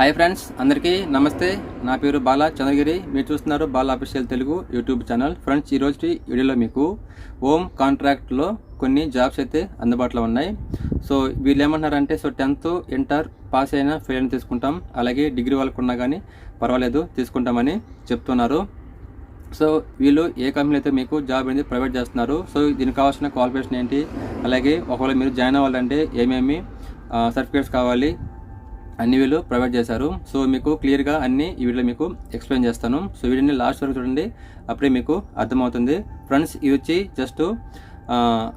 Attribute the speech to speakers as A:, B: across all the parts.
A: Hi friends అందరికీ నమస్తే. నా పేరు బాలా చంద్రగిరి. మీరు చూస్తున్నారు Bala official Telugu YouTube channel. Friends ఈరోజు వీడియోలో మీకు హోమ్ కాంట్రాక్ట్లో కొన్ని జాబ్స్ అయితే అందుబాటులో ఉన్నాయి. సో వీళ్ళు ఏమంటున్నారంటే సో టెన్త్ ఇంటర్ పాస్ అయినా ఫెయిల్ అయినా తీసుకుంటాం. అలాగే డిగ్రీ వాళ్ళకు ఉన్నా కానీ పర్వాలేదు తీసుకుంటామని చెప్తున్నారు. సో వీళ్ళు ఏ కంపెనీ అయితే మీకు జాబ్ అనేది ప్రొవైడ్ చేస్తున్నారు సో దీనికి కావాల్సిన క్వాలిఫికేషన్ ఏంటి? అలాగే ఒకవేళ మీరు జాయిన్ అవ్వాలంటే ఏమేమి సర్టిఫికేట్స్ కావాలి? అన్ని వీళ్ళు ప్రొవైడ్ చేశారు. సో మీకు క్లియర్గా అన్ని ఈ వీడియో మీకు ఎక్స్ప్లెయిన్ చేస్తాను. సో వీడియోని లాస్ట్ వరకు చూడండి. అప్పుడే మీకు అర్థమవుతుంది. ఫ్రెండ్స్ ఇది వచ్చి జస్ట్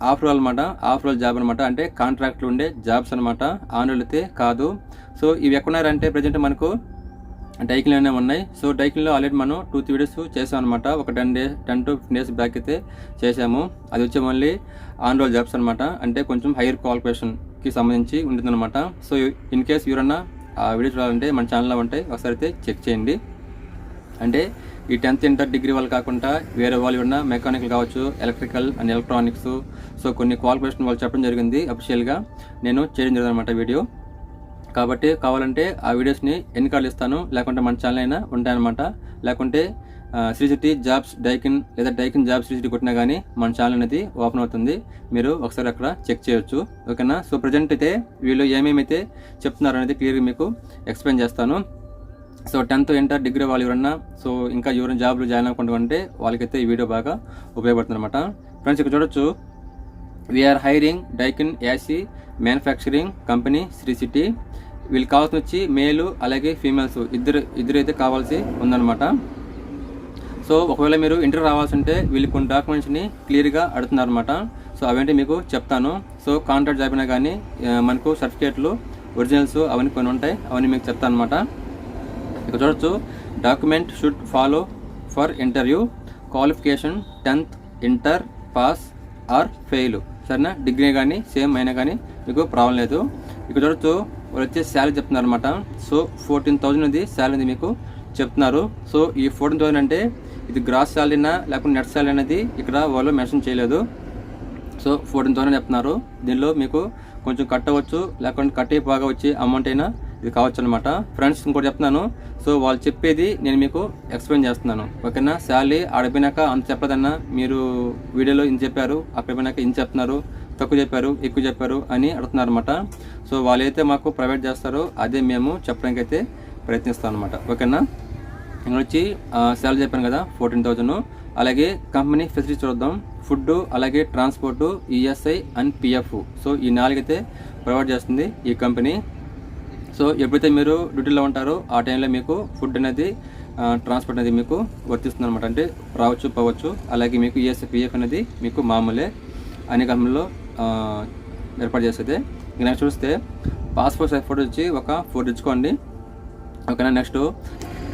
A: ఆఫ్ రోల్ అనమాట ఆఫ్ రోల్ జాబ్ అనమాట అంటే కాంట్రాక్ట్లు ఉండే జాబ్స్ అనమాట ఆన్రోల్ అయితే కాదు. సో ఇవి ఎక్కడున్నారంటే ప్రజెంట్ మనకు డైకిన్లోనే ఉన్నాయి. సో డైకిల్లో ఆల్రెడీ మనం టూ త్రీ వీడియోస్ చేసాం అనమాట ఒక ten day ten to fifteen days back అయితే చేసాము. అది వచ్చి మళ్ళీ ఆన్ రోల్ జాబ్స్ అనమాట అంటే కొంచెం హైయర్ కి సంబంధించి ఉంటుందన్నమాట. సో ఇన్ కేస్ ఎవరన్నా ఆ వీడియో చూడాలంటే మన ఛానల్లో ఉంటాయి ఒకసారి అయితే చెక్ చేయండి. అంటే ఈ టెన్త్ ఇంటర్ డిగ్రీ వాళ్ళు కాకుండా వేరే వాళ్ళు ఉన్న మెకానికల్ కావచ్చు ఎలక్ట్రికల్ అండ్ ఎలక్ట్రానిక్స్ సో కొన్ని క్వాలిఫికేషన్ వాళ్ళు చెప్పడం జరిగింది అఫిషియల్గా నేను చేయడం జరిగింది అనమాట వీడియో కాబట్టి కావాలంటే ఆ వీడియోస్ని ఎన్ని కార్డులు ఇస్తాను లేకుంటే మన ఛానల్ అయినా ఉంటాయన్నమాట. లేకుంటే శ్రీసిటీ జాబ్స్ డైకిన్ లేదా డైకిన్ జాబ్స్ శ్రీసిటీ కొట్టినా కానీ మన ఛానల్ అనేది ఓపెన్ అవుతుంది. మీరు ఒకసారి అక్కడ చెక్ చేయొచ్చు. ఓకేనా? సో ప్రజెంట్ అయితే వీళ్ళు ఏమేమైతే చెప్తున్నారు అనేది క్లియర్గా మీకు ఎక్స్ప్లెయిన్ చేస్తాను. సో టెన్త్ ఇంటర్ డిగ్రీ వాళ్ళు ఎవరన్నా సో ఇంకా ఎవరైనా జాబ్లు జాయిన్ అవ్వకుండా ఉంటే వాళ్ళకైతే ఈ వీడియో బాగా ఉపయోగపడుతుంది అనమాట ఫ్రెండ్స్ ఇక్కడ చూడొచ్చు. We're hiring Daikin AC manufacturing company Sri City వీళ్ళు కావాల్సి వచ్చి మేలు అలాగే ఫీమేల్స్ ఇద్దరు ఇద్దరు అయితే కావాల్సి ఉందన్నమాట. సో ఒకవేళ మీరు ఇంటర్ రావాల్సి ఉంటే వీళ్ళు కొన్ని డాక్యుమెంట్స్ని క్లియర్గా అడుగుతున్నారు అనమాట సో అవేంటి మీకు చెప్తాను. సో కాంట్రాక్ట్ జాబ్ అయినా కానీ మనకు సర్టిఫికేట్లు ఒరిజినల్స్ అవన్నీ కొన్ని ఉంటాయి. అవన్నీ మీకు చెప్తాను అనమాట ఇక్కడ చూడొచ్చు. Document should follow for interview. Qualification tenth inter pass or fail. సరేనా? డిగ్రీ కానీ సేమ్ అయినా కానీ మీకు ప్రాబ్లం లేదు. ఇక్కడ చూడొచ్చు. వాళ్ళు వచ్చే శాలరీ చెప్తున్నారు అనమాట సో ఫోర్టీన్ థౌజండ్ అది శాలరీ మీకు చెప్తున్నారు. సో ఈ ఫోర్టీన్ థౌజండ్ అంటే ఇది గ్రాస్ శాలరీనా లేకుంటే నెట్ శాలరీ అనేది ఇక్కడ వాళ్ళు మెన్షన్ చేయలేదు. సో ఫోర్టీన్ థౌసండ్ చెప్తున్నారు. దీనిలో మీకు కొంచెం కట్టవచ్చు లేకుంటే కట్టే బాగా వచ్చి అమౌంట్ అయినా ఇది కావచ్చు అనమాట ఫ్రెండ్స్ ఇంకోటి చెప్తున్నాను. సో వాళ్ళు చెప్పేది నేను మీకు ఎక్స్ప్లెయిన్ చేస్తున్నాను. ఓకేనా? శాలరీ ఆడిపోయినాక అంత చెప్పదన్నా మీరు వీడియోలో ఇంత చెప్పారు అక్కడ పోయినాక ఇంత చెప్తున్నారు తక్కువ చెప్పారు ఎక్కువ చెప్పారు అని అడుగుతున్నారు అనమాట సో వాళ్ళైతే మాకు ప్రొవైడ్ చేస్తారో అదే మేము చెప్పడానికి అయితే ప్రయత్నిస్తాం అనమాట ఓకేనా? ఇక్కడ వచ్చి శాలరీ చెప్పాను కదా ఫోర్టీన్ థౌజండ్ అలాగే కంపెనీ ఫెసిలిటీ చూద్దాం ఫుడ్ అలాగే transport ESI and PF so ఈ నాలుగైతే ప్రొవైడ్ చేస్తుంది ఈ కంపెనీ సో ఎప్పుడైతే మీరు డ్యూటీలో ఉంటారో ఆ టైంలో మీకు ఫుడ్ అనేది ట్రాన్స్పోర్ట్ అనేది మీకు వర్తిస్తుంది అనమాట అంటే రావచ్చు పోవచ్చు. అలాగే మీకు ఈఎస్ఐ పిఎఫ్ అనేది మీకు మామూలే. అన్ని కంపెనీలో ఏర్పాటు చేస్తుంది ఇక నెక్స్ట్ చూస్తే పాస్పోర్ట్ సైజ్ ఫోటో వచ్చి ఒక ఫోటో తెచ్చుకోండి ఓకేనా? నెక్స్ట్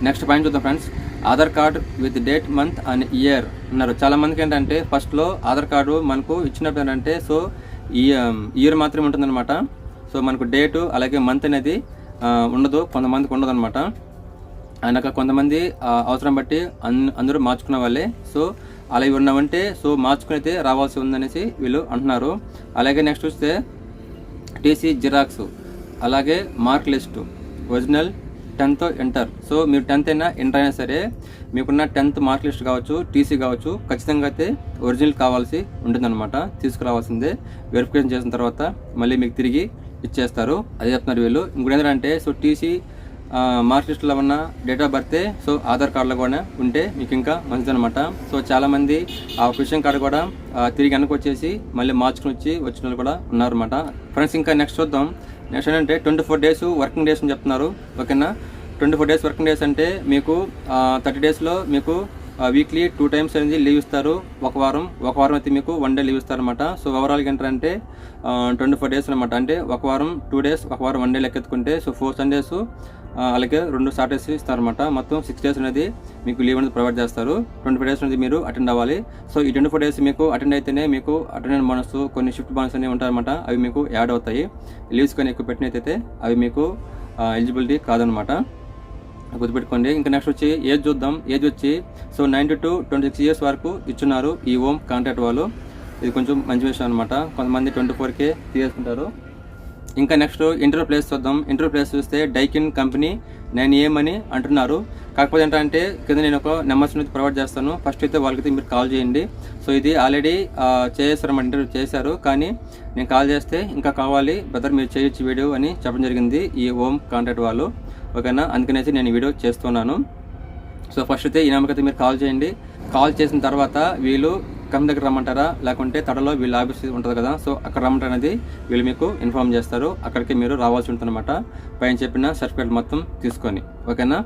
A: నెక్స్ట్ పాయింట్ చూద్దాం friends Aadhaar card with date month and year అన్నారు చాలా మందికి ఏంటంటే ఫస్ట్లో ఆధార్ కార్డు మనకు ఇచ్చినప్పుడు ఏంటంటే సో ఈ um, ఇయర్ మాత్రమే ఉంటుందన్నమాట. సో మనకు డేటు అలాగే మంత్ అనేది ఉండదు. కొంతమందికి ఉండదు అనమాట అయినాక కొంతమంది అవసరం బట్టి అన్ అందరూ మార్చుకున్న వాళ్ళే. సో అలా ఇవి ఉన్నామంటే సో మార్చుకుని అయితే రావాల్సి ఉందనేసి వీళ్ళు అంటున్నారు. అలాగే నెక్స్ట్ చూస్తే టీసీ జిరాక్స్ అలాగే mark list original tenth inter so మీరు టెన్త్ అయినా ఇంటర్ అయినా సరే మీకున్న టెన్త్ మార్క్ లిస్ట్ కావచ్చు టీసీ కావచ్చు ఖచ్చితంగా అయితే ఒరిజినల్ కావాల్సి ఉంటుందన్నమాట. తీసుకురావాల్సిందే. వెరిఫికేషన్ చేసిన తర్వాత మళ్ళీ మీకు తిరిగి ఇచ్చేస్తారు. అదే చెప్తున్నారు వీళ్ళు. ఇంకోటి ఏంటంటే సో టీసీ మార్క్ లిస్ట్లో ఉన్న డేట్ ఆఫ్ బర్తే సో ఆధార్ కార్డులో కూడా ఉంటే మీకు ఇంకా మంచిదనమాట సో చాలామంది ఆ విషయం కార్డు కూడా తిరిగి వెనక్కి వచ్చేసి మళ్ళీ మార్చుకుని వచ్చి వచ్చిన వాళ్ళు కూడా ఉన్నారన్నమాట. ఫ్రెండ్స్ ఇంకా నెక్స్ట్ చూద్దాం. నెక్స్ట్ ఏంటంటే twenty four days working days అని చెప్తున్నారు. ఓకేనా? Twenty four days working days అంటే మీకు థర్టీ డేస్లో మీకు వీక్లీ టూ టైమ్స్ అనేది లీవ్ ఇస్తారు. ఒక వారం ఒక వారం అయితే మీకు వన్ డే లీవ్ ఇస్తారు అనమాట సో ఓవరాల్గా ఏంటంటే ట్వంటీ ఫోర్ డేస్ అనమాట అంటే ఒక వారం టూ డేస్ ఒక వారం వన్ డే లెక్కెత్తుకుంటే సో ఫోర్ సండేస్ అలాగే రెండు సాటర్డేస్ ఇస్తారనమాట మొత్తం సిక్స్ డేస్ అనేది మీకు లీవ్ అనేది ప్రొవైడ్ చేస్తారు. ట్వంటీ ఫోర్ డేస్ అనేది మీరు అటెండ్ అవ్వాలి. సో ఈ ట్వంటీ ఫోర్ డేస్ మీకు అటెండ్ అయితేనే మీకు అటెండెన్స్ బోనస్ కొన్ని షిఫ్ట్ బోనస్ అనేవి ఉంటాయన్నమాట. అవి మీకు యాడ్ అవుతాయి. లీవ్స్ కానీ ఎక్కువ పెట్టినట్టయితే అవి మీకు ఎలిజిబిలిటీ కాదనమాట గుర్తుపెట్టుకోండి. ఇంకా నెక్స్ట్ వచ్చి ఏజ్ చూద్దాం. ఏజ్ వచ్చి so ninety to twenty six years వరకు ఇచ్చున్నారు ఈ ఓమ్ కాంట్రాక్ట్ వాళ్ళు. ఇది కొంచెం మంచి విషయం అనమాట కొంతమంది ట్వంటీ ఫోర్కే తీసుకుంటారు ఇంకా నెక్స్ట్ ఇంటర్వ్యూ ప్లేస్ చూద్దాం. ఇంటర్వ్యూ ప్లేస్ చూస్తే డైకిన్ కంపెనీ నేను ఏమని అంటున్నారు. కాకపోతే ఏంటంటే కింద నేను ఒక నెంబర్స్ అనేది ప్రొవైడ్ చేస్తాను. ఫస్ట్ అయితే వాళ్ళకైతే మీరు కాల్ చేయండి. సో ఇది ఆల్రెడీ చేశారు ఇంటర్వ్యూ చేశారు. కానీ నేను కాల్ చేస్తే ఇంకా కావాలి. బ్రదర్ మీరు చేయొచ్చు వీడియో అని చెప్పడం జరిగింది ఈ ఓమ్ కాంటాక్ట్ వాళ్ళు. ఓకేనా? అందుకనేసి నేను వీడియో చేస్తున్నాను. సో ఫస్ట్ అయితే ఈ నెంబర్కి మీరు కాల్ చేయండి. కాల్ చేసిన తర్వాత వీళ్ళు కంపెనీ దగ్గర రమ్మంటారా? లేకుంటే తడలో వీళ్ళ ఆఫీస్ ఉంటుంది కదా సో అక్కడ రమ్మంటారు అనేది వీళ్ళు మీకు ఇన్ఫామ్ చేస్తారు. అక్కడికి మీరు రావాల్సి ఉంటుందన్నమాట. పైన చెప్పిన సర్టిఫికేట్ మొత్తం తీసుకొని ఓకేనా?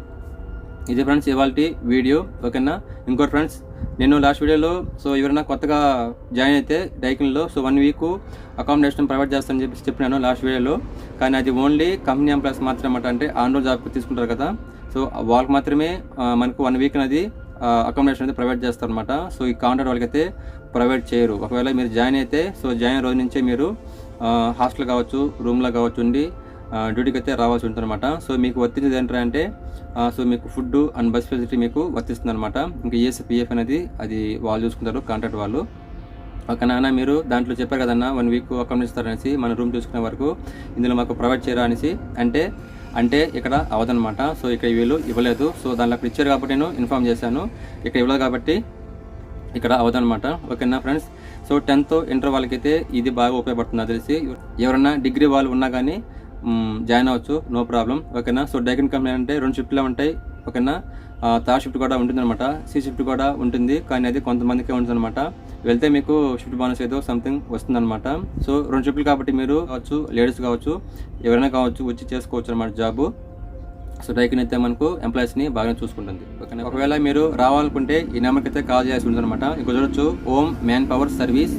A: ఇది ఫ్రెండ్స్ ఇవాళ వీడియో ఓకేనా? ఇంకోటి ఫ్రెండ్స్ నేను లాస్ట్ వీడియోలో సో ఎవరైనా కొత్తగా జాయిన్ అయితే డైకిన్లో so one week accommodation provide చేస్తానని చెప్పి చెప్పినాను లాస్ట్ వీడియోలో కానీ అది ఓన్లీ కంపెనీ ఎంప్లాయీస్ మాత్రం అన్నమాట అంటే ఆన్ రోజు జాబ్ తీసుకుంటారు కదా. సో వాళ్ళకి మాత్రమే మనకు వన్ వీక్ అనేది అకామిడేషన్ అయితే ప్రొవైడ్ చేస్తారనమాట సో ఈ కాంట్రాక్ట్ వాళ్ళకైతే ప్రొవైడ్ చేయరు. ఒకవేళ మీరు జాయిన్ అయితే సో జాయిన్ రోజు నుంచే మీరు హాస్టల్ కావచ్చు రూమ్లో కావచ్చు ఉండి డ్యూటీకి అయితే రావాల్సి ఉంటుందన్నమాట. సో మీకు వర్తించేది ఏంటంటే సో మీకు ఫుడ్ అండ్ బస్ ఫెసిలిటీ మీకు వర్తిస్తుంది అనమాట ఇంకా ఈఎస్పిఎఫ్ అనేది అది వాళ్ళు చూసుకుంటారు కాంట్రాక్ట్ వాళ్ళు. ఒక నాన్న మీరు దాంట్లో చెప్పారు కదన్నా వన్ వీక్ అనేసి మన రూమ్ చూసుకునే వరకు ఇందులో మాకు ప్రొవైడ్ చేయరా అనేసి. అంటే అంటే ఇక్కడ అవదనమాట సో ఇక్కడ వీళ్ళు ఇవ్వలేదు. సో దాంట్లో అక్కడ ఇచ్చారు కాబట్టి నేను ఇన్ఫామ్ చేశాను. ఇక్కడ ఇవ్వలేదు కాబట్టి ఇక్కడ అవదనమాట ఓకేనా ఫ్రెండ్స్ సో టెన్త్ ఇంటర్ వాళ్ళకైతే ఇది బాగా ఉపయోగపడుతుంది తెలిసి. ఎవరన్నా డిగ్రీ వాళ్ళు ఉన్నా కానీ జాయిన్ అవ్వచ్చు. No problem. ఓకేనా? సో డైకన్ కంపెనీ అంటే రెండు షిఫ్ట్లో ఉంటాయి. ఓకేనా? థర్డ్ షిఫ్ట్ కూడా ఉంటుందన్నమాట. సి షిఫ్ట్ కూడా ఉంటుంది. కానీ అది కొంతమందికే ఉంటుందన్నమాట. వెళ్తే మీకు షిఫ్ట్ బోనస్ ఏదో సంథింగ్ వస్తుందన్నమాట. సో రెండు షిఫ్ట్లు కాబట్టి మీరు కావచ్చు లేడీస్ కావచ్చు ఎవరైనా కావచ్చు వచ్చి చేసుకోవచ్చు అనమాట జాబు. సో డైకిన్ అయితే మనకు ఎంప్లాయీస్ని బాగా చూసుకుంటుంది. ఓకేనా? ఒకవేళ మీరు రావాలనుకుంటే ఈ నెంబర్కి అయితే కాల్ చేయాల్సి ఉంటుంది అనమాట ఇంకో చూడొచ్చు. Om man power service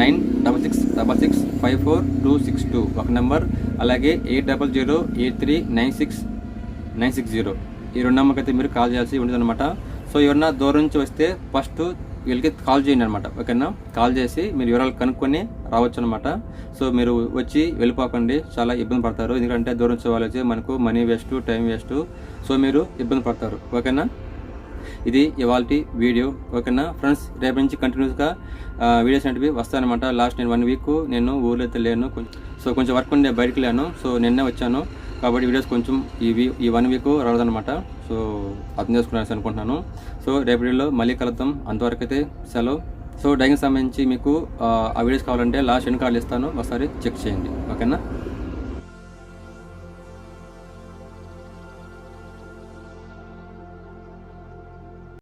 A: nine double six double six five four two six two. ఒక నెంబర్. అలాగే eight double zero eight three nine six nine six zero. ఈ రెండు నెంబర్కి అయితే మీరు కాల్ చేయాల్సి ఉంటుంది అనమాట సో ఎవరన్నా దూరం నుంచి వస్తే ఫస్ట్ వీళ్ళకి కాల్ చేయండి అనమాట ఓకేనా? కాల్ చేసి మీరు వివరాలు కనుక్కొని రావచ్చు అనమాట సో మీరు వచ్చి వెళ్ళిపోకండి. చాలా ఇబ్బంది పడతారు. ఎందుకంటే దూరం వచ్చే వాళ్ళు వచ్చి మనకు money waste time waste. So మీరు ఇబ్బంది పడతారు. ఓకేనా? ఇది ఇవాళ వీడియో. ఓకేనా? ఫ్రెండ్స్ రేపు నుంచి కంటిన్యూస్గా వీడియోస్ అనేవి వస్తాయన్నమాట. లాస్ట్ నేను వన్ వీక్ నేను ఊర్లో అయితే లేను. కొంచెం సో కొంచెం వర్క్ ఉండే బయటకు లేను సో నిన్నే వచ్చాను. కాబట్టి వీడియోస్ కొంచెం ఈ వీ ఈ వన్ వీక్ రాలేదన్నమాట. సో అర్థం చేసుకున్నాను అనుకుంటున్నాను. సో రేపు వీడియోలో మళ్ళీ కలుద్దాం. అంతవరకు అయితే సెలవు. సో డైయింగ్ సంబంధించి మీకు ఆ, ఆ వీడియోస్ కావాలంటే లాస్ట్ ఎన్ని కార్డులు ఇస్తాను. ఒకసారి చెక్ చేయండి. ఓకేనా?